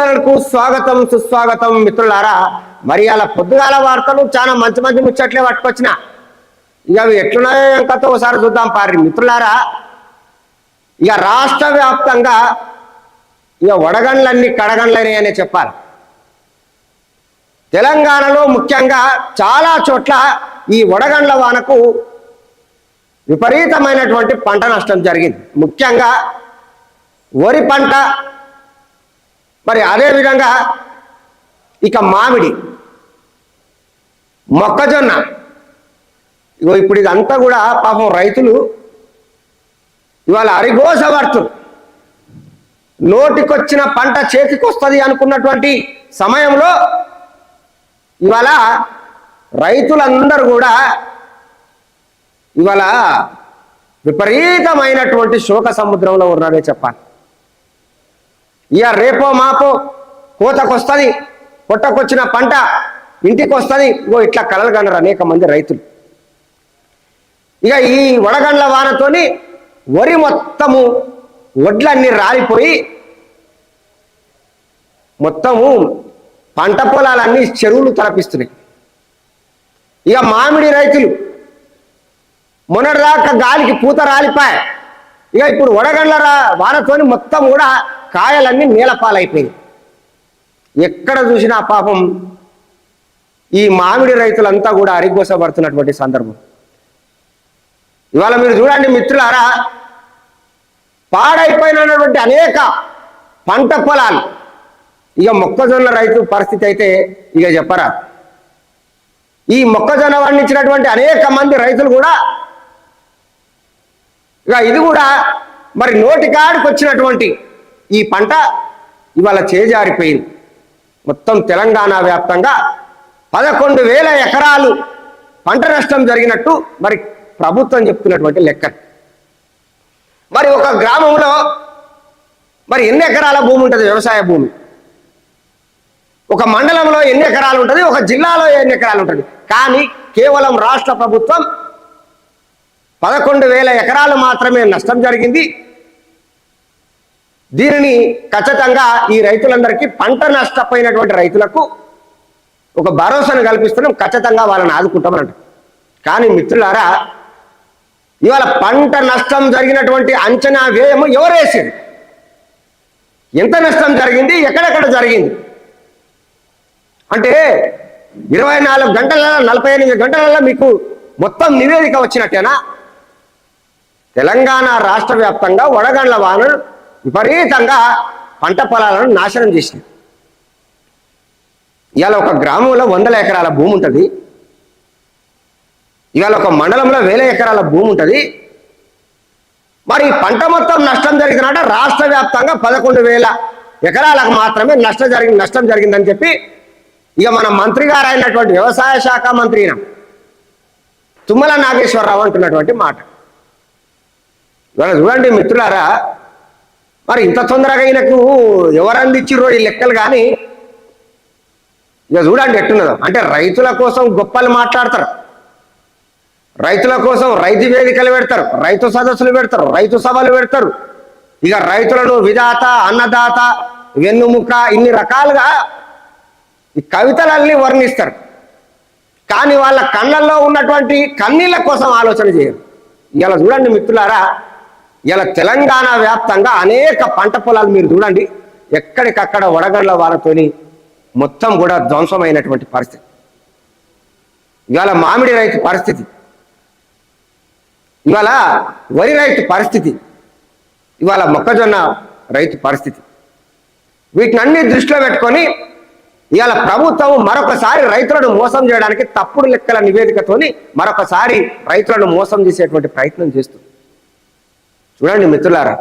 న్యాయం స్వాగతం సుస్వాగతం మిత్రులారా. మరి అలా పొద్దుగాల వార్తలు చాలా మంచి మంచి ముచ్చట్లే పట్టుకొచ్చిన. ఇక అవి ఎట్లున్నాయో ఏం ఒకసారి చూద్దాం పారి మిత్రులారా. ఇక రాష్ట్ర వ్యాప్తంగా ఇక వడగండ్లన్నీ కడగండ్లనే అనే చెప్పాలి. తెలంగాణలో ముఖ్యంగా చాలా చోట్ల ఈ వడగండ్ల వానకు విపరీతమైనటువంటి పంట నష్టం జరిగింది. ముఖ్యంగా వరి పంట మరి అదే విధంగా ఇక మామిడి మొక్కజొన్న. ఇగో ఇప్పుడు ఇదంతా కూడా పాపం రైతులు ఇవాళ అరిగోస పడుతున్నారు నోటికొచ్చిన పంట చేతికొస్తుంది అనుకున్నటువంటి సమయంలో ఇవాళ రైతులందరూ కూడా ఇవాళ విపరీతమైనటువంటి శోక సముద్రంలో ఉన్నారే చెప్పాలి. ఇక రేపో మాపో కోతకొస్తుంది పొట్టకొచ్చిన పంట ఇంటికి వస్తుంది ఇగో ఇట్లా కలలు కనరు అనేక మంది రైతులు. ఇక ఈ వడగండ్ల వానతోని వరి మొత్తము వడ్లన్నీ రాలిపోయి మొత్తము పంట పొలాలన్నీ చెరువులు తలపిస్తున్నాయి. ఇక మామిడి రైతులు మొన్నటిదాకా గాలికి పూత రాలిపాయి. ఇక ఇప్పుడు వడగండ్ల వానతోని మొత్తం కూడా కాయలన్నీ నీలపాలైపోయింది ఎక్కడ చూసినా పాపం ఈ మామిడి రైతులంతా కూడా అరిగోసపడుతున్నటువంటి సందర్భం. ఇవాళ మీరు చూడండి మిత్రులారా పాడైపోయినటువంటి అనేక పంట పొలాలు. ఇక మొక్కజొన్న రైతు పరిస్థితి అయితే ఇక చెప్పరా. ఈ మొక్కజొన్న పండించినటువంటి అనేక మంది రైతులు కూడా ఇక ఇది కూడా మరి నోటికాడికి వచ్చినటువంటి ఈ పంట ఇవాళ చేజారిపోయింది. మొత్తం తెలంగాణ వ్యాప్తంగా పదకొండు వేల ఎకరాలు పంట నష్టం జరిగినట్టు మరి ప్రభుత్వం చెప్తున్నటువంటి లెక్క. మరి ఒక గ్రామంలో మరి ఎన్ని ఎకరాల భూమి ఉంటుంది వ్యవసాయ భూమి? ఒక మండలంలో ఎన్ని ఎకరాలు ఉంటుంది? ఒక జిల్లాలో ఎన్ని ఎకరాలు ఉంటుంది? కానీ కేవలం రాష్ట్ర ప్రభుత్వం పదకొండు వేల ఎకరాలు మాత్రమే నష్టం జరిగింది. దీనిని ఖచ్చితంగా ఈ రైతులందరికీ పంట నష్టపోయినటువంటి రైతులకు ఒక భరోసాను కల్పిస్తున్నాం ఖచ్చితంగా వాళ్ళని ఆదుకుంటామనంట కానీ మిత్రులారా ఇవాళ పంట నష్టం జరిగినటువంటి అంచనా వ్యయము ఎవరు వేసింది? ఎంత నష్టం జరిగింది? ఎక్కడెక్కడ జరిగింది? అంటే ఇరవై నాలుగు గంటల నలభై ఎనిమిది గంటలలో మీకు మొత్తం నివేదిక వచ్చినట్టేనా? తెలంగాణ రాష్ట్ర వ్యాప్తంగా వడగండ్ల వాన విపరీతంగా పంట పొలాలను నాశనం చేసింది. ఇవాళ ఒక గ్రామంలో వందల ఎకరాల భూమి ఉంటుంది. ఇవాళ ఒక మండలంలో వేల ఎకరాల భూమి ఉంటుంది. మరి పంట మొత్తం నష్టం జరిగినట్ట రాష్ట్ర వ్యాప్తంగా పదకొండు వేల ఎకరాలకు మాత్రమే నష్టం జరిగి నష్టం జరిగిందని చెప్పి ఇక మన మంత్రి గారు అయినటువంటి వ్యవసాయ శాఖ మంత్రి తుమ్మల నాగేశ్వరరావు అంటున్నటువంటి మాట. ఇవాళ చూడండి మిత్రులారా మరి ఇంత తొందరగా ఈయనకు ఎవరు అందించిర్రో ఈ లెక్కలు కానీ? ఇక చూడండి ఎట్టున్నదో అంటే రైతుల కోసం గొప్పలు మాట్లాడతారు. రైతుల కోసం రైతు వేదికలు పెడతారు. రైతు సదస్సులు పెడతారు. రైతు సభలు పెడతారు. ఇక రైతులను విధాత అన్నదాత వెన్నుముక ఇన్ని రకాలుగా ఈ కవితలన్నీ వర్ణిస్తారు. కానీ వాళ్ళ కళ్ళల్లో ఉన్నటువంటి కన్నీళ్ళ కోసం ఆలోచన చేయరు. ఇలా చూడండి మిత్రులారా ఇలా తెలంగాణ వ్యాప్తంగా అనేక పంట పొలాలు మీరు చూడండి ఎక్కడికక్కడ వడగండ్ల వారతోని మొత్తం కూడా ధ్వంసమైనటువంటి పరిస్థితి. ఇవాళ మామిడి రైతు పరిస్థితి. ఇవాళ వరి రైతు పరిస్థితి. ఇవాళ మొక్కజొన్న రైతు పరిస్థితి. వీటిని అన్ని దృష్టిలో పెట్టుకొని ఇవాళ ప్రభుత్వం మరొకసారి రైతులను మోసం చేయడానికి తప్పుడు లెక్కల నివేదికతోని మరొకసారి రైతులను మోసం చేసేటువంటి ప్రయత్నం చేస్తుంది. చూడండి మిత్రులారా.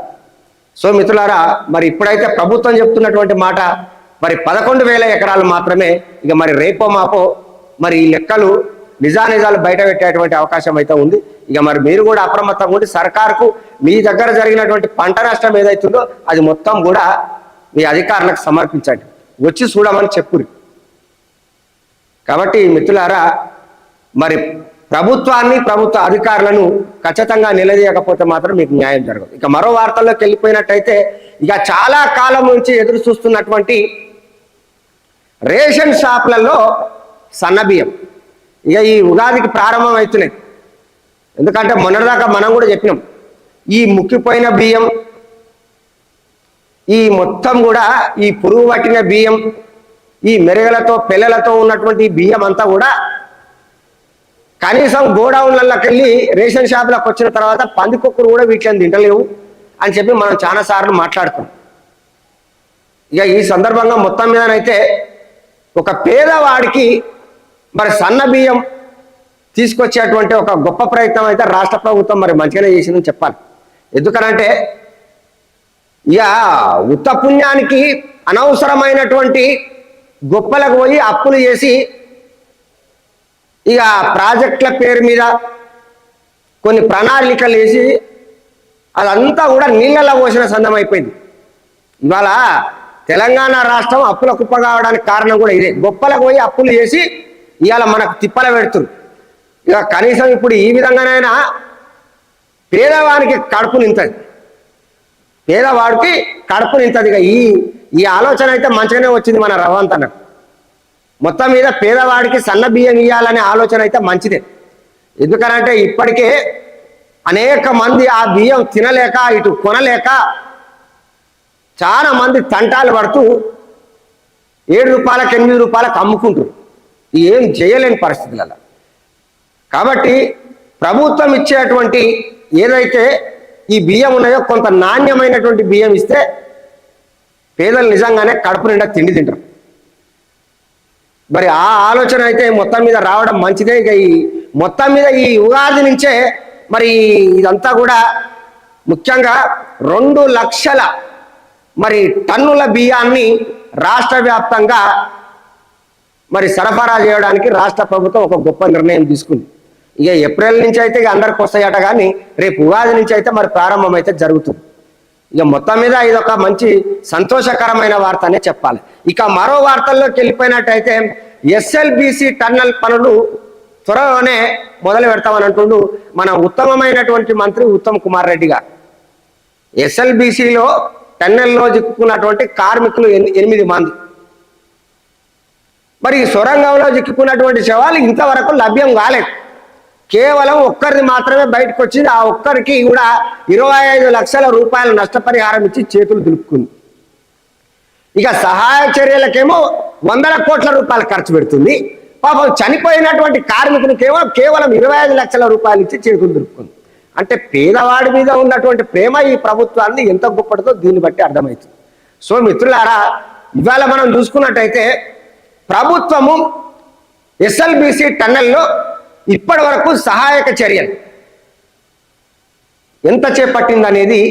సో మిత్రులారా మరి ఇప్పుడైతే ప్రభుత్వం చెప్తున్నటువంటి మాట మరి పదకొండు వేల ఎకరాలు మాత్రమే ఇక మరి రేపో మాపో మరి ఈ లెక్కలు నిజానిజాలు బయట పెట్టేటువంటి అవకాశం అయితే ఉంది. ఇక మరి మీరు కూడా అప్రమత్తంగా ఉండి సర్కార్కు మీ దగ్గర జరిగినటువంటి పంట నష్టం ఏదైతుందో అది మొత్తం కూడా మీ అధికారులకు సమర్పించండి. వచ్చి చూడమని చెప్పురు కాబట్టి మిత్రులారా మరి ప్రభుత్వాన్ని ప్రభుత్వ అధికారులను ఖచ్చితంగా నిలదీయకపోతే మాత్రం మీకు న్యాయం జరగదు. ఇక మరో వార్తల్లోకి వెళ్ళిపోయినట్టయితే ఇక చాలా కాలం నుంచి ఎదురు చూస్తున్నటువంటి రేషన్ షాపులలో సన్నబియ్యం ఇక ఈ ఉగాదికి ప్రారంభం అవుతున్నాయి. ఎందుకంటే మొన్నటిదాకా మనం కూడా చెప్పినాం ఈ ముక్కిపోయిన బియ్యం ఈ మొత్తం కూడా ఈ పురుగు పట్టిన బియ్యం ఈ మెరుగలతో పిల్లలతో ఉన్నటువంటి బియ్యం అంతా కూడా కనీసం గోడౌన్లకి వెళ్ళి రేషన్ షాపులకు వచ్చిన తర్వాత పందికొక్కులు కూడా వీటిని తింటలేవు అని చెప్పి మనం చాలా సార్లు మాట్లాడుకున్నాం ఇక ఈ సందర్భంగా మొత్తం మీదనైతే ఒక పేదవాడికి మరి సన్న బియ్యం తీసుకొచ్చేటువంటి ఒక గొప్ప ప్రయత్నం అయితే రాష్ట్ర ప్రభుత్వం మరి మంచిగానే చేసిందని చెప్పాలి. ఎందుకనంటే ఇక ఉత్త పుణ్యానికి అనవసరమైనటువంటి గొప్పలకు పోయి అప్పులు చేసి ఇక ప్రాజెక్టుల పేరు మీద కొన్ని ప్రణాళికలు వేసి అదంతా కూడా నీళ్ళలో పోసిన సందం అయిపోయింది. ఇవాళ తెలంగాణ రాష్ట్రం అప్పుల కుప్ప కావడానికి కారణం కూడా ఇదే. గొప్పలకు పోయి అప్పులు చేసి ఇవాళ మనకు తిప్పల పెడుతురు. ఇక కనీసం ఇప్పుడు ఈ విధంగానైనా పేదవానికి కడుపు నింతది. పేదవాడికి కడుపు నింతది. ఇక ఈ ఈ ఆలోచన అయితే మంచిగానే వచ్చింది మన రవంత్ అన్నకు. మొత్తం మీద పేదవాడికి సన్న బియ్యం ఇవ్వాలనే ఆలోచన అయితే మంచిదే. ఎందుకనంటే ఇప్పటికే అనేక మంది ఆ బియ్యం తినలేక ఇటు కొనలేక చాలా మంది తంటాలు పడుతూ ఏడు రూపాయలకు ఎనిమిది రూపాయలకు అమ్ముకుంటారు ఏం చేయలేని పరిస్థితులలో కాబట్టి ప్రభుత్వం ఇచ్చేటువంటి ఏదైతే ఈ బియ్యం ఉన్నాయో కొంత నాణ్యమైనటువంటి బియ్యం ఇస్తే పేదలు నిజంగానే కడుపు నిండా తిండి తింటారు. మరి ఆ ఆలోచన అయితే మొత్తం మీద రావడం మంచిదే. ఇక ఈ మొత్తం మీద ఈ ఉగాది నుంచే మరి ఇదంతా కూడా ముఖ్యంగా రెండు లక్షల మరి టన్నుల బియ్యాన్ని రాష్ట్ర వ్యాప్తంగా మరి సరఫరా చేయడానికి రాష్ట్ర ప్రభుత్వం ఒక గొప్ప నిర్ణయం తీసుకుంది. ఇక ఏప్రిల్ నుంచి అయితే ఇక అందరికి వస్తాయట కానీ రేపు ఉగాది నుంచి అయితే మరి ప్రారంభం అయితే జరుగుతుంది. ఇక మొత్తం మీద ఇది ఒక మంచి సంతోషకరమైన వార్త అనే చెప్పాలి. ఇక మరో వార్తల్లోకి వెళ్ళిపోయినట్టయితే ఎస్ఎల్బిసి టన్నల్ పనులు త్వరలోనే మొదలు పెడతామని అంటుండు మన ఉత్తమమైనటువంటి మంత్రి ఉత్తమ్ కుమార్ రెడ్డి గారు. ఎస్ఎల్బిసిలో టన్నెల్లో చిక్కుకున్నటువంటి కార్మికులు ఎనిమిది మంది. మరి ఈ సొరంగంలో చిక్కుకున్నటువంటి శవాలు ఇంతవరకు లభ్యం కాలేదు. కేవలం ఒక్కరిది మాత్రమే బయటకు వచ్చింది. ఆ ఒక్కరికి కూడా ఇరవై ఐదు లక్షల రూపాయల నష్టపరిహారం ఇచ్చి చేతులు దులుపుకుంది. ఇక సహాయ చర్యలకేమో వందల కోట్ల రూపాయలు ఖర్చు పెడుతుంది. పాపం చనిపోయినటువంటి కార్మికునికేమో కేవలం ఇరవై ఐదు లక్షల రూపాయలు ఇచ్చి చేతులు దులుపుకుంది. అంటే పేదవాడి మీద ఉన్నటువంటి ప్రేమ ఈ ప్రభుత్వాన్ని ఎంత గొప్పటిదో దీన్ని బట్టి అర్థమవుతుంది. సో మిత్రులారా ఇవాళ మనం చూసుకున్నట్టయితే ప్రభుత్వము ఎస్ఎల్బిసి టన్నెల్లో ఇప్పటి వరకు సహాయక చర్యలు. ఎంత చేపట్టింది అనేది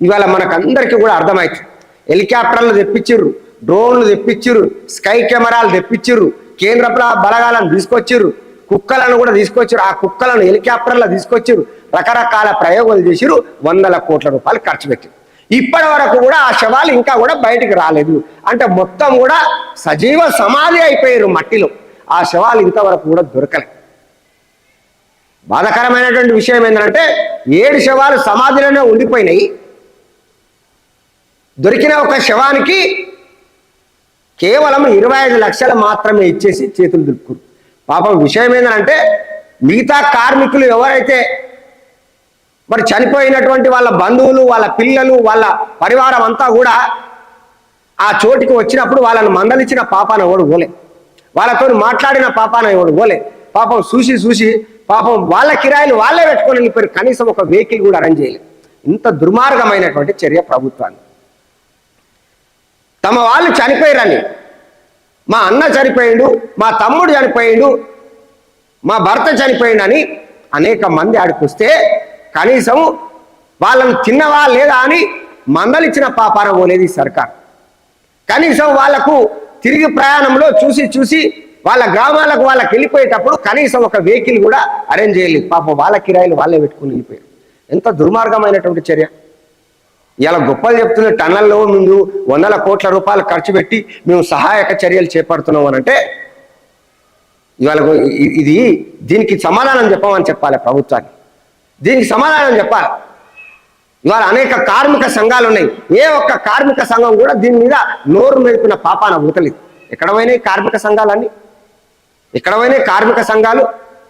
ఇవాళ మనకందరికీ కూడా అర్థమవుతుంది హెలికాప్టర్లు తెప్పించిర్రు డ్రోన్లు తెప్పించిర్రు స్కై కెమెరాలు తెప్పించిర్రు కేంద్ర బలగాలను తీసుకొచ్చిర్రు కుక్కలను కూడా తీసుకొచ్చారు ఆ కుక్కలను హెలికాప్టర్లో తీసుకొచ్చిర్రు రకరకాల ప్రయోగాలు చేసిరు వందల కోట్ల రూపాయలు ఖర్చు పెట్టారు ఇప్పటి వరకు కూడా ఆ శవాలు ఇంకా కూడా బయటికి రాలేదు. అంటే మొత్తం కూడా సజీవ సమాధి అయిపోయారు మట్టిలో. ఆ శవాలు ఇంతవరకు కూడా దొరకలేదు బాధాకరమైనటువంటి విషయం ఏంటంటే ఏడు శవాలు సమాధిలోనే ఉండిపోయినాయి. దొరికిన ఒక శవానికి కేవలం ఇరవై ఐదు లక్షలు మాత్రమే ఇచ్చేసి చేతులు దులుపుకురు. పాపం విషయం ఏంటంటే మిగతా కార్మికులు ఎవరైతే మరి చనిపోయినటువంటి వాళ్ళ బంధువులు వాళ్ళ పిల్లలు వాళ్ళ పరివారం అంతా కూడా ఆ చోటికి వచ్చినప్పుడు వాళ్ళని మందలిచ్చిన పాపాన ఎవడు పోలే. వాళ్ళతో మాట్లాడిన పాపాన ఎవడు పోలే. పాపం చూసి చూసి పాపం వాళ్ళ కిరాయిలు వాళ్ళే పెట్టుకొని వెళ్ళిపోయారు కనీసం ఒక వెహికల్ కూడా అరేంజ్ చేయలేదు. ఇంత దుర్మార్గమైనటువంటి చర్య ప్రభుత్వాన్ని తమ వాళ్ళు చనిపోయారని. మా అన్న చనిపోయిండు మా తమ్ముడు చనిపోయిండు మా భర్త చనిపోయిండని అనేక మంది ఆడికి వస్తే కనీసం వాళ్ళని తిన్నవా లేదా అని మందలిచ్చిన పాపాన పోలేదు ఈ సర్కార్. కనీసం వాళ్ళకు తిరిగి ప్రయాణంలో చూసి చూసి వాళ్ళ గ్రామాలకు వాళ్ళకి వెళ్ళిపోయేటప్పుడు కనీసం ఒక వెహికల్ కూడా అరేంజ్ చేయలేదు. పాపం వాళ్ళ కిరాయిలు వాళ్ళే పెట్టుకుని వెళ్ళిపోయారు. ఎంత దుర్మార్గమైనటువంటి చర్య. ఇలా గొప్పలు చెప్తున్న టన్నల్లో ముందు వందల కోట్ల రూపాయలు ఖర్చు పెట్టి మేము సహాయక చర్యలు చేపడుతున్నాం అని అంటే ఇవాళ ఇది దీనికి సమాధానం చెప్పమని చెప్పాలి ప్రభుత్వానికి. దీనికి సమాధానం చెప్పాలి. ఇవాళ అనేక కార్మిక సంఘాలు ఉన్నాయి. ఏ ఒక్క కార్మిక సంఘం కూడా దీని మీద నోరు మెరిపిన పాపాన ఊతలేదు ఎక్కడ పోయినాయి కార్మిక సంఘాలన్నీ? ఇక్కడ పోయినాయి కార్మిక సంఘాలు.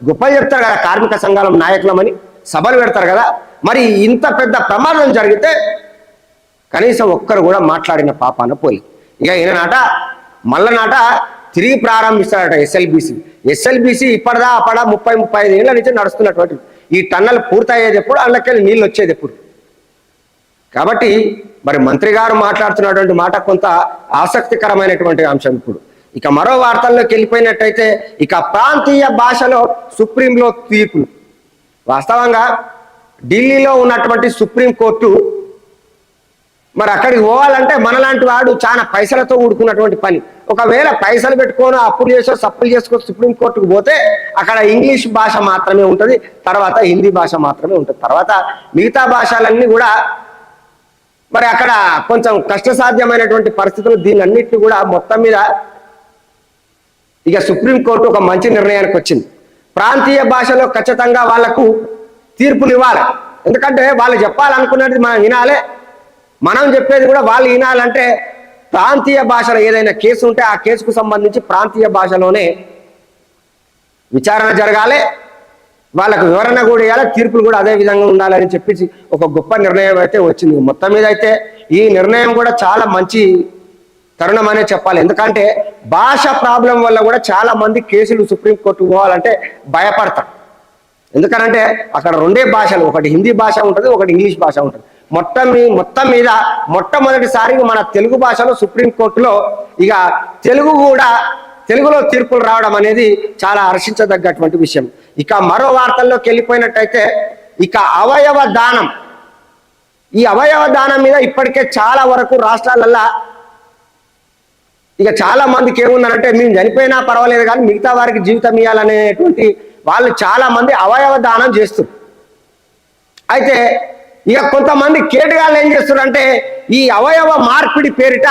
గొప్పలు చెప్తారు కదా కార్మిక సంఘాల నాయకులమని. సభలు పెడతారు కదా. మరి ఇంత పెద్ద ప్రమాదం జరిగితే కనీసం ఒక్కరు కూడా మాట్లాడిన పాపాన పోయి ఇక ఈయననాట మళ్ళనాట తిరిగి ప్రారంభిస్తాడట ఎస్ఎల్బిసి. ఎస్ఎల్బిసి ఇప్పటిదా అప్పడా ముప్పై ముప్పై ఐదు ఏళ్ళ నుంచి నడుస్తున్నటువంటి ఈ టన్నల్ పూర్తయ్యేది ఎప్పుడు అందులోకెళ్ళి నీళ్ళు వచ్చేది ఎప్పుడు? కాబట్టి మరి మంత్రి గారు మాట్లాడుతున్నటువంటి మాట కొంత ఆసక్తికరమైనటువంటి అంశం ఇప్పుడు. ఇక మరో వార్తల్లోకి వెళ్ళిపోయినట్టయితే ఇక ప్రాంతీయ భాషలో సుప్రీంలో తీర్పులు వాస్తవంగా ఢిల్లీలో ఉన్నటువంటి సుప్రీం కోర్టు మరి అక్కడికి పోవాలంటే మనలాంటి వాడు చాలా పైసలతో ఊడుకున్నటువంటి పని. ఒకవేళ పైసలు పెట్టుకొని అప్పులు చేసో సప్పులు చేసుకొని సుప్రీంకోర్టుకు పోతే అక్కడ ఇంగ్లీష్ భాష మాత్రమే ఉంటుంది తర్వాత హిందీ భాష మాత్రమే ఉంటుంది. తర్వాత మిగతా భాషలన్నీ కూడా మరి అక్కడ కొంచెం కష్టసాధ్యమైనటువంటి పరిస్థితులు దీని అన్నింటినీ కూడా మొత్తం మీద ఇక సుప్రీంకోర్టు ఒక మంచి నిర్ణయానికి వచ్చింది. ప్రాంతీయ భాషలో ఖచ్చితంగా వాళ్ళకు తీర్పులు ఇవ్వాలి. ఎందుకంటే వాళ్ళు చెప్పాలనుకున్నది మనం వినాలి. మనం చెప్పేది కూడా వాళ్ళు వినాలంటే ప్రాంతీయ భాషలో ఏదైనా కేసు ఉంటే ఆ కేసుకు సంబంధించి ప్రాంతీయ భాషలోనే విచారణ జరగాలి. వాళ్ళకు వివరణ కూడా ఇవ్వాలి. తీర్పులు కూడా అదే విధంగా ఉండాలని చెప్పేసి ఒక గొప్ప నిర్ణయం అయితే వచ్చింది. మొత్తం మీద అయితే ఈ నిర్ణయం కూడా చాలా మంచి తరుణం అనే చెప్పాలి. ఎందుకంటే భాష ప్రాబ్లం వల్ల కూడా చాలా మంది కేసులు సుప్రీంకోర్టు పోవాలంటే భయపడతారు. ఎందుకనంటే అక్కడ రెండే భాషలు ఒకటి హిందీ భాష ఉంటుంది ఒకటి ఇంగ్లీష్ భాష ఉంటుంది. మొత్తం మీ మొత్తం మీద మొట్టమొదటిసారి మన తెలుగు భాషలో సుప్రీంకోర్టులో ఇక తెలుగు కూడా తెలుగులో తీర్పులు రావడం అనేది చాలా హర్షించదగ్గటువంటి విషయం. ఇక మరో వార్తల్లోకి వెళ్ళిపోయినట్టయితే ఇక అవయవ దానం. ఈ అవయవ దానం మీద ఇప్పటికే చాలా వరకు రాష్ట్రాలల్లో ఇక చాలా మందికి ఏముందనంటే మేము చనిపోయినా పర్వాలేదు కానీ మిగతా వారికి జీవితం ఇవ్వాలనేటువంటి వాళ్ళు చాలా మంది అవయవ దానం చేస్తారు అయితే ఇక కొంతమంది కేటగాళ్ళు ఏం చేస్తారంటే ఈ అవయవ మార్పిడి పేరిట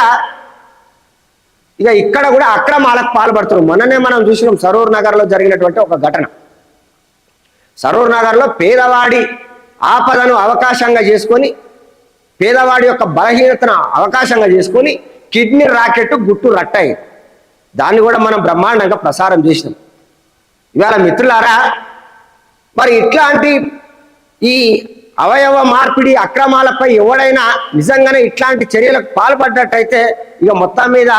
ఇక ఇక్కడ కూడా అక్రమాలకు పాల్పడుతున్నారు. మొన్ననే మనం చూసినాం సరూర్ నగర్లో జరిగినటువంటి ఒక ఘటన. సరూర్ నగర్లో పేదవాడి ఆపదను అవకాశంగా చేసుకొని పేదవాడి యొక్క బలహీనతను అవకాశంగా చేసుకొని కిడ్నీ రాకెట్ గుట్టు రట్టాయి. దాన్ని కూడా మనం బ్రహ్మాండంగా ప్రసారం చేసినాం. ఇవాళ మిత్రులారా మరి ఇట్లాంటి ఈ అవయవ మార్పిడి అక్రమాలపై ఎవడైనా నిజంగానే ఇట్లాంటి చర్యలకు పాల్పడ్డట్టయితే ఇక మొత్తం మీద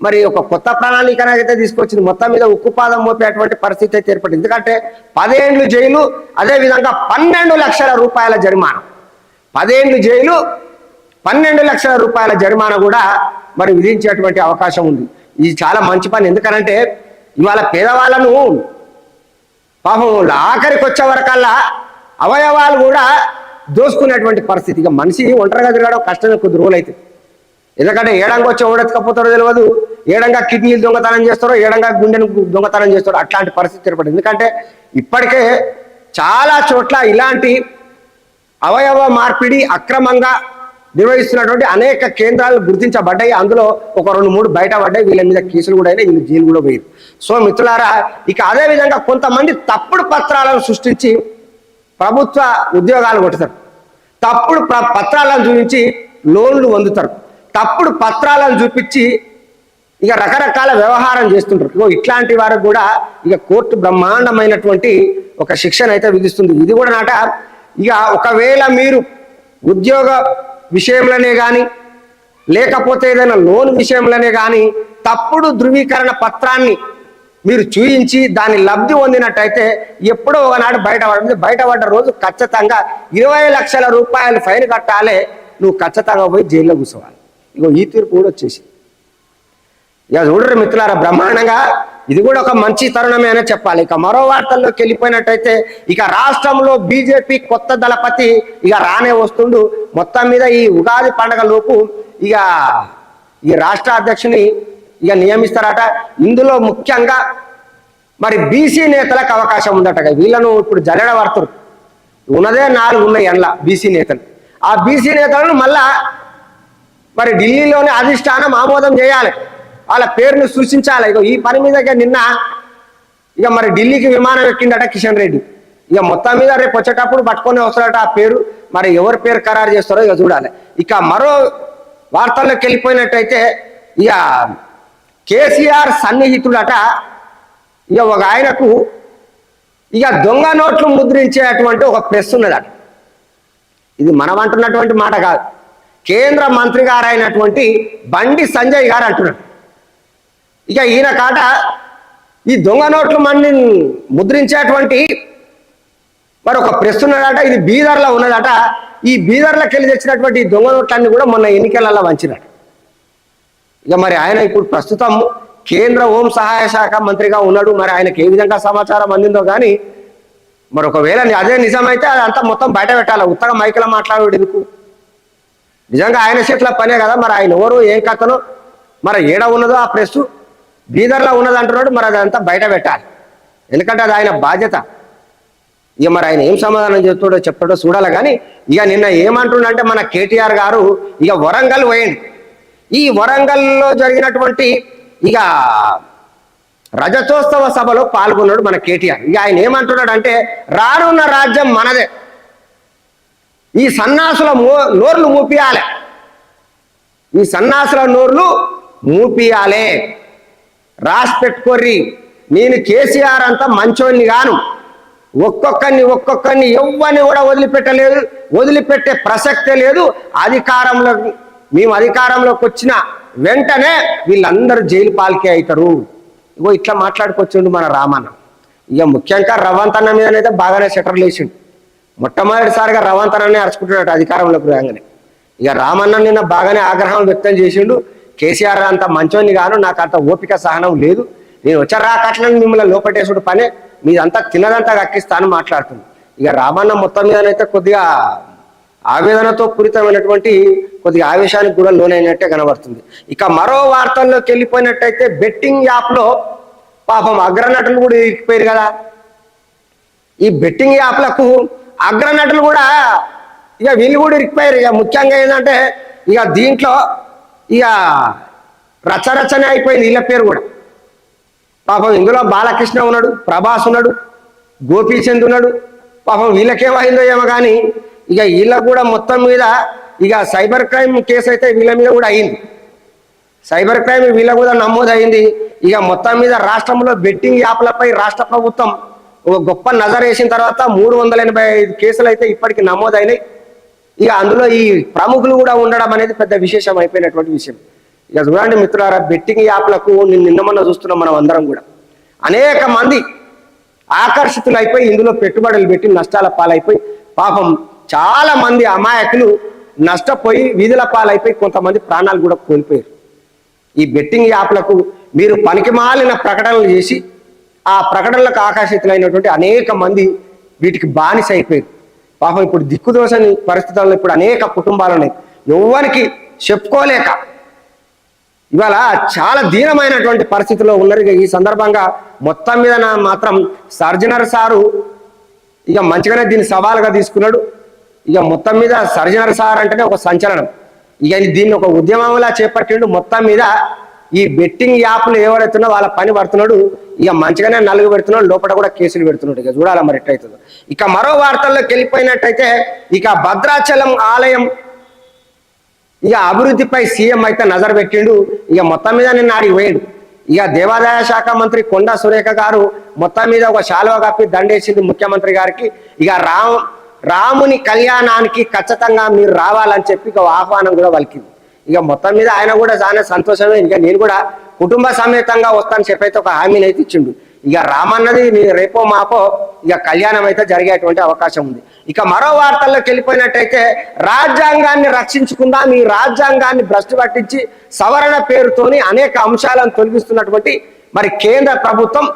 మరి ఒక కొత్త ప్రణాళిక అయితే తీసుకొచ్చింది. మొత్తం మీద ఉక్కుపాదం మోపేటువంటి పరిస్థితి అయితే ఏర్పడింది. ఎందుకంటే పదేండ్లు జైలు అదే విధంగా పన్నెండు లక్షల రూపాయల జరిమానా. పదేండ్లు జైలు పన్నెండు లక్షల రూపాయల జరిమానా కూడా మరి విధించేటువంటి అవకాశం ఉంది. ఇది చాలా మంచి పని. ఎందుకనంటే ఇవాళ పేదవాళ్ళను పాపం ఆఖరికి వచ్చే వరకల్లా అవయవాలు కూడా దోసుకునేటువంటి పరిస్థితి. ఇక మనిషి ఒంటరిగా తిరగడం కష్టమే కొద్ది రోజులు అయితే ఎందుకంటే ఏడంగా వచ్చి ఓడెత్తకపోతారో తెలియదు ఏడంగా కిడ్నీలు దొంగతనం చేస్తారో ఏడంగా గుండెను దొంగతనం చేస్తారో అట్లాంటి పరిస్థితి ఏర్పడింది. ఎందుకంటే ఇప్పటికే చాలా చోట్ల ఇలాంటి అవయవ మార్పిడి అక్రమంగా నిర్వహిస్తున్నటువంటి అనేక కేంద్రాలు గుర్తించబడ్డాయి. అందులో ఒక రెండు మూడు బయట పడ్డాయి వీళ్ళ మీద కేసులు కూడా అయినా వీళ్ళు జైలు కూడా పోయారు సో మిత్రులారా ఇక అదే విధంగా కొంతమంది తప్పుడు పత్రాలను సృష్టించి ప్రభుత్వ ఉద్యోగాలు కొడతారు. తప్పుడు పత్రాలను చూపించి లోన్లు పొందుతారు తప్పుడు పత్రాలను చూపించి ఇక రకరకాల వ్యవహారం చేస్తుంటారు. ఇగో ఇట్లాంటి వారికి కూడా ఇక కోర్టు బ్రహ్మాండమైనటువంటి ఒక శిక్షణ అయితే విధిస్తుంది. ఇది కూడా నాట ఇక ఒకవేళ మీరు ఉద్యోగ విషయంలోనే కానీ లేకపోతే ఏదైనా లోన్ విషయంలోనే కానీ తప్పుడు ధృవీకరణ పత్రాన్ని మీరు చూయించి దాని లబ్ధి పొందినట్టయితే ఎప్పుడో ఒకనాడు బయటపడింది బయటపడ్డ రోజు ఖచ్చితంగా ఇరవై లక్షల రూపాయలు ఫైన్ కట్టాలి నువ్వు ఖచ్చితంగా పోయి జైల్లో కూర్చోవాలి. ఇగో ఈ తీర్పు కూడా వచ్చేసి ఇక చూడరు మిత్రులారా బ్రహ్మాండంగా ఇది కూడా ఒక మంచి తరుణమే అని చెప్పాలి. ఇక మరో వార్తల్లోకి వెళ్ళిపోయినట్టయితే ఇక రాష్ట్రంలో బీజేపీ కొత్త దళపతి ఇక రానే వస్తుండు. మొత్తం మీద ఈ ఉగాది పండగలోపు ఇక ఈ రాష్ట్ర అధ్యక్షుని ఇక నియమిస్తారట. ఇందులో ముఖ్యంగా మరి బీసీ నేతలకు అవకాశం ఉందట వీళ్ళను ఇప్పుడు జల్లెడ పడుతురు ఉన్నదే నాలుగు ఉన్నాయి ఎండ్ల బీసీ నేతలు. ఆ బీసీ నేతలను మళ్ళా మరి ఢిల్లీలోని అధిష్టానం ఆమోదం చేయాలి. వాళ్ళ పేరును సూచించాలి. ఇగో ఈ పని మీద నిన్న ఇక మరి ఢిల్లీకి విమానం ఎక్కిండట కిషన్ రెడ్డి. ఇక మొత్తం మీద రేపు వచ్చేటప్పుడు పట్టుకొని వస్తాడట ఆ పేరు. మరి ఎవరి పేరు ఖరారు చేస్తారో ఇక చూడాలి. ఇక మరో వార్తల్లోకి వెళ్ళిపోయినట్టయితే ఇక కేసీఆర్ సన్నిహితుడట. ఇక ఒక ఆయనకు ఇక దొంగ నోట్లు ముద్రించేటువంటి ఒక ప్రెస్ ఉన్నదట. ఇది మనం అంటున్నటువంటి మాట కాదు. కేంద్ర మంత్రి గారు అయినటువంటి బండి సంజయ్ గారు అంటున్నాడు. ఇక ఈయన కాట ఈ దొంగ నోట్లు మన్ని ముద్రించేటువంటి మరి ఒక ప్రెస్ ఉన్నదట ఇది బీదర్లో ఉన్నదట. ఈ బీదర్లకు వెళ్ళి తెచ్చినటువంటి దొంగ నోట్లన్నీ కూడా మొన్న ఎన్నికలలో వంచినాడు ఇక మరి ఆయన ఇప్పుడు ప్రస్తుతం కేంద్ర హోం సహాయ శాఖ మంత్రిగా ఉన్నాడు. మరి ఆయనకి ఏ విధంగా సమాచారం అందిందో కానీ మరి ఒకవేళ అదే నిజమైతే అదంతా మొత్తం బయట పెట్టాలి? ఉత్తగా మైకులో మాట్లాడాడు ఎందుకు? నిజంగా ఆయన చేతిలో పనే కదా. మరి ఆయన ఎవరు ఏం కథనో మరి ఏడ ఉన్నదో ఆ ప్రెస్ బీదర్లో ఉన్నది అంటున్నాడు మరి అదంతా బయట పెట్టాలి. ఎందుకంటే అది ఆయన బాధ్యత. ఇక మరి ఆయన ఏం సమాధానం చెప్తాడో చెప్తాడో చూడాలి కానీ ఇక నిన్న ఏమంటుండంటే మన కేటీఆర్ గారు ఇక వరంగల్ పోయండి. ఈ వరంగల్లో జరిగినటువంటి ఇక రజతోత్సవ సభలో పాల్గొన్నాడు మన కేటీఆర్. ఇక ఆయన ఏమంటున్నాడు అంటే రానున్న రాజ్యం మనదే. ఈ సన్నాసుల నోర్లు మూపియాలే. ఈ సన్నాసుల నోర్లు మూపియాలే. రాసి పెట్టుకోర్రి. నేను కేసీఆర్ అంతా మంచోళ్ళని గాను. ఒక్కొక్కరిని ఒక్కొక్కరిని ఎవ్వరిని కూడా వదిలిపెట్టలేదు. వదిలిపెట్టే ప్రసక్తే లేదు. అధికారంలో మేము అధికారంలోకి వచ్చిన వెంటనే వీళ్ళందరూ జైలు పాలకే అవుతారు ఇగో ఇట్లా మాట్లాడుకొచ్చిండు మన రామన్న. ఇక ముఖ్యంగా రవంతన్న మీదనైతే బాగానే సెటర్లు వేసిండు. మొట్టమొదటిసారిగా రవంతనని అరుచుకుంటున్నాడు అధికారంలోకి రాగానే. ఇక రామన్న నిన్న బాగానే ఆగ్రహం వ్యక్తం చేసిండు. కేసీఆర్ అంత మంచోని గాను నాకు అంత ఓపిక సహనం లేదు. నేను వచ్చారా రాకట్లని మిమ్మల్ని లోపటేసుడు పనే మీదంతా తిన్నదంతా కక్కిస్తాను మాట్లాడుతుంది. ఇక రామన్న మొత్తం మీదనైతే కొద్దిగా ఆవేదనతో పూరితమైనటువంటి కొద్దిగా ఆవేశానికి కూడా లోనైనట్టే కనబడుతుంది. ఇక మరో వార్తల్లోకి వెళ్ళిపోయినట్టయితే బెట్టింగ్ యాప్లో పాపం అగ్రనటులు కూడా ఇరికిపోయారు కదా. ఈ బెట్టింగ్ యాప్లకు అగ్రనటులు కూడా ఇక వీళ్ళు కూడా ఇరికిపోయారు. ఇక ముఖ్యంగా ఏంటంటే ఇక దీంట్లో ఇక రచరచనే అయిపోయింది వీళ్ళ పేరు కూడా. పాపం ఇందులో బాలకృష్ణ ఉన్నాడు ప్రభాస్ ఉన్నాడు గోపీచంద్ ఉన్నాడు. పాపం వీళ్ళకేమైందో ఏమో కానీ ఇక వీళ్ళకు కూడా మొత్తం మీద ఇక సైబర్ క్రైమ్ కేసు అయితే వీళ్ళ మీద కూడా అయింది. సైబర్ క్రైమ్ వీళ్ళ కూడా నమోదైంది. ఇక మొత్తం మీద రాష్ట్రంలో బెట్టింగ్ యాప్లపై రాష్ట్ర ప్రభుత్వం ఒక గొప్ప నజర్ వేసిన తర్వాత మూడు వందల ఎనభై ఐదు కేసులు అయితే ఇప్పటికి నమోదైనాయి. ఇక అందులో ఈ ప్రముఖులు కూడా ఉండడం అనేది పెద్ద విశేషం అయిపోయినటువంటి విషయం. ఇక చూడండి మిత్రులారా బెట్టింగ్ యాప్లకు నిన్న మొన్న చూస్తున్నాం మనం అందరం కూడా. అనేక మంది ఆకర్షితులైపోయి ఇందులో పెట్టుబడులు పెట్టి నష్టాల పాలైపోయి పాపం చాలా మంది అమాయకులు నష్టపోయి వీధుల పాలైపోయి కొంతమంది ప్రాణాలు కూడా కోల్పోయారు. ఈ బెట్టింగ్ యాప్లకు మీరు పనికిమాలిన ప్రకటనలు చేసి ఆ ప్రకటనలకు ఆకర్షితులైనటువంటి అనేక మంది వీటికి బానిస అయిపోయారు పాపం ఇప్పుడు దిక్కుదోసని పరిస్థితుల్లో ఇప్పుడు అనేక కుటుంబాలు ఉన్నాయి. ఎవ్వరికి చెప్పుకోలేక ఇవాళ చాలా దీనమైనటువంటి పరిస్థితిలో ఉన్నారు. ఈ సందర్భంగా మొత్తం మీద నా మాత్రం సర్జనర్ సారు ఇక మంచిగానే దీన్ని సవాలుగా తీసుకున్నాడు. ఇక మొత్తం మీద సర్జనర్ సార్ అంటేనే ఒక సంచలనం. ఇక దీన్ని ఒక ఉద్యమంలా చేపట్టిండు. మొత్తం మీద ఈ బెట్టింగ్ యాప్లు ఎవరైతున్నా వాళ్ళ పని పడుతున్నాడు ఇక మంచిగానే నలుగు పెడుతున్నాడు లోపల కూడా కేసులు పెడుతున్నాడు. ఇక చూడాలి మరి ఎట్లయితుందో. ఇక మరో వార్తల్లోకి వెళ్ళిపోయినట్టయితే ఇక భద్రాచలం ఆలయం ఇక అభివృద్ధిపై సీఎం అయితే నజర్ పెట్టిండు. ఇక మొత్తం మీద నిన్న ఆడికి పోయాడు. ఇక దేవాదాయ శాఖ మంత్రి కొండా సురేఖ గారు మొత్తం మీద ఒక శాలువ కప్పి దండేసింది ముఖ్యమంత్రి గారికి. ఇక రామ్ రాముని కళ్యాణానికి ఖచ్చితంగా మీరు రావాలని చెప్పి ఇక ఆహ్వానం కూడా వలికింది ఇక మొత్తం మీద ఆయన కూడా చాలా సంతోషమే. ఇంకా నేను కూడా కుటుంబ సమేతంగా వస్తాను చెప్పి అయితే ఒక హామీని అయితే ఇచ్చిండు. ఇక రామన్నది రేపో మాపో ఇక కళ్యాణం అయితే జరిగేటువంటి అవకాశం ఉంది. ఇక మరో వార్తల్లోకి వెళ్ళిపోయినట్టయితే రాజ్యాంగాన్ని రక్షించుకుందాం ఈ రాజ్యాంగాన్ని భ్రష్టు పట్టించి సవరణ పేరుతోని అనేక అంశాలను తొలగిస్తున్నటువంటి మరి కేంద్ర ప్రభుత్వం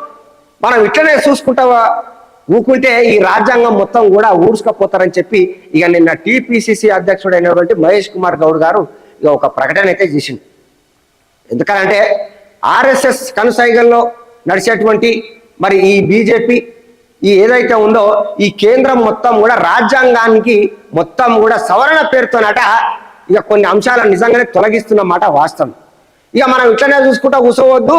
మనం ఇట్లనే చూసుకుంటా ఊకుంటే ఈ రాజ్యాంగం మొత్తం కూడా ఊడ్చుకపోతారని చెప్పి ఇక నిన్న టీపీసీసీ అధ్యక్షుడైనటువంటి మహేష్ కుమార్ గౌడ్ గారు ఒక ప్రకటన అయితే చేసింది ఎందుకంటే ఆర్ఎస్ఎస్ కనుసైగల్లో నడిచేటువంటి మరి ఈ బీజేపీ ఈ ఏదైతే ఉందో ఈ కేంద్రం మొత్తం కూడా రాజ్యాంగానికి మొత్తం కూడా సవరణ పేరుతోనట ఇక కొన్ని అంశాలను నిజంగానే తొలగిస్తున్నమాట వాస్తవం. ఇక మనం ఇట్లనే చూసుకుంటా కూర్చోవద్దు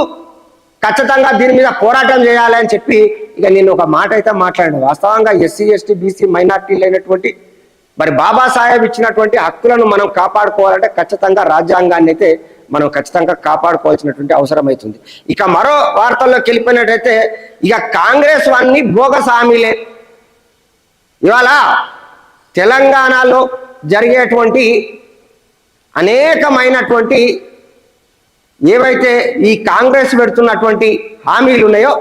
ఖచ్చితంగా దీని మీద పోరాటం చేయాలి అని చెప్పి ఇక నేను ఒక మాట అయితే మాట్లాడాను. వాస్తవంగా ఎస్సీ ఎస్టీ బీసీ మైనార్టీలు అయినటువంటి మరి బాబాసాహెబ్ ఇచ్చినటువంటి హక్కులను మనం కాపాడుకోవాలంటే ఖచ్చితంగా రాజ్యాంగాన్ని అయితే మనం ఖచ్చితంగా కాపాడుకోవాల్సినటువంటి అవసరం అవుతుంది ఇక మరో వార్తల్లోకి వెళ్ళిపోయినట్టయితే ఇక కాంగ్రెస్ వాన్ని బోగస్ హామీలే ఇవాళ తెలంగాణలో జరిగేటువంటి అనేకమైనటువంటి ఏవైతే ఈ కాంగ్రెస్ పెడుతున్నటువంటి హామీలు ఉన్నాయో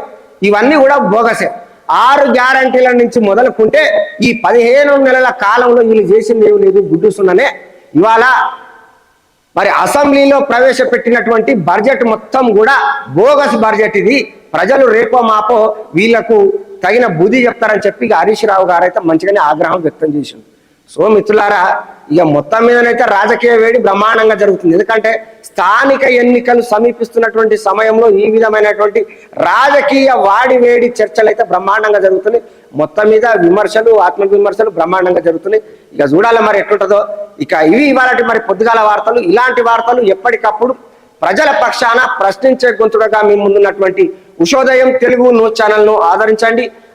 ఇవన్నీ కూడా బోగసే. ఆరు గ్యారంటీల నుంచి మొదలుకుంటే ఈ పదిహేను నెలల కాలంలో వీళ్ళు చేసింది ఏమి లేదు గుడ్డుసున్ననే ఇవాళ మరి అసెంబ్లీలో ప్రవేశపెట్టినటువంటి బడ్జెట్ మొత్తం కూడా బోగస్ బడ్జెట్ ఇది. ప్రజలు రేపో మాపో వీళ్ళకు తగిన బుద్ధి చెప్తారని చెప్పి హరీష్ రావు గారు అయితే మంచిగానే ఆగ్రహం వ్యక్తం చేసింది సో మిత్రులారా ఇక మొత్తం మీదనైతే రాజకీయ వేడి బ్రహ్మాండంగా జరుగుతుంది. ఎందుకంటే స్థానిక ఎన్నికలు సమీపిస్తున్నటువంటి సమయంలో ఈ విధమైనటువంటి రాజకీయ వాడి వేడి చర్చలు అయితే బ్రహ్మాండంగా జరుగుతున్నాయి. మొత్తం మీద విమర్శలు ఆత్మ విమర్శలు బ్రహ్మాండంగా జరుగుతున్నాయి. ఇక చూడాలి మరి ఎట్లుంటుందో. ఇక ఇవి ఇవాళ మరి పొద్దుగాల వార్తలు ఇలాంటి వార్తలు ఎప్పటికప్పుడు ప్రజల పక్షాన ప్రశ్నించే గొంతుడగా మీ ముందున్నటువంటి ఉషోదయం తెలుగు న్యూస్ ఛానల్ను ఆదరించండి.